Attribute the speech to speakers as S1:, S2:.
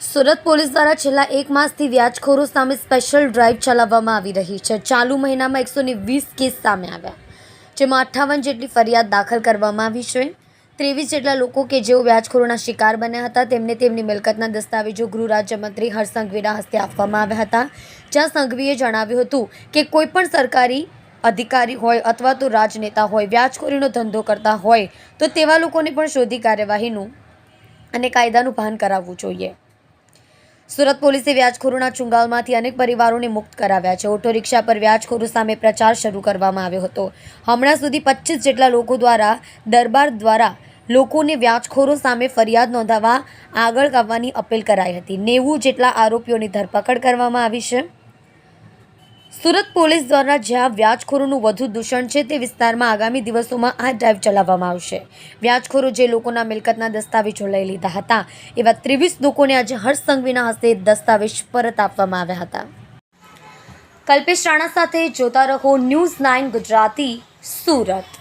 S1: Surat police દ્વારા છેલ્લા એક માસથી વ્યાજખોરો સામે સ્પેશિયલ ડ્રાઈવ ચલાવવામાં આવી રહી છે. ચાલુ મહિનામાં એકસો વીસ કેસ સામે આવ્યા. જેમાં અઠ્ઠાવન જેટલી ફરિયાદ દાખલ કરવામાં આવી છે. ત્રેવીસ જેટલા લોકો કે જેઓ વ્યાજખોરોના શિકાર બન્યા હતા, તેમને તેમની મિલકતના દસ્તાવેજો ગૃહ રાજ્યમંત્રી હર્ષ સંઘવીના હસ્તે આપવામાં આવ્યા હતા. જ્યાં સંઘવીએ જણાવ્યું હતું કે કોઈ પણ સરકારી અધિકારી હોય અથવા તો રાજનેતા હોય, વ્યાજખોરીનો ધંધો કરતા હોય, તો તેવા લોકોને પણ શોધી કાર્યવાહીનું અને કાયદાનું ભાન કરાવવું જોઈએ. સુરત પોલીસે વ્યાજખોરોના ચુંગાલમાંથી અનેક પરિવારોને મુક્ત કરાવ્યા છે. ઓટો રિક્ષા પર વ્યાજખોરો સામે પ્રચાર શરૂ કરવામાં આવ્યો હતો. હમણાં સુધી પચીસ જેટલા લોકો દ્વારા, દરબાર દ્વારા લોકોને વ્યાજખોરો સામે ફરિયાદ નોંધાવવા આગળ આવવાની અપીલ કરાઈ હતી. નેવું જેટલા આરોપીઓની ધરપકડ કરવામાં આવી છે. સુરત પોલીસ દ્વારા જ્યાં વ્યાજખોરોનું વધુ દૂષણ છે તે વિસ્તારમાં આગામી દિવસોમાં આ ડ્રાઈવ ચલાવવામાં આવશે. વ્યાજખોરો જે લોકોના મિલકતના દસ્તાવેજો લઈ લીધા હતા, એવા ત્રેવીસ લોકોને આજે હર્ષ સંઘવીના હસ્તે દસ્તાવેજ પરત આપવામાં આવ્યા હતા. કલ્પેશ રાણા સાથે જોતા રહો ન્યૂઝ નાઇન ગુજરાતી સુરત.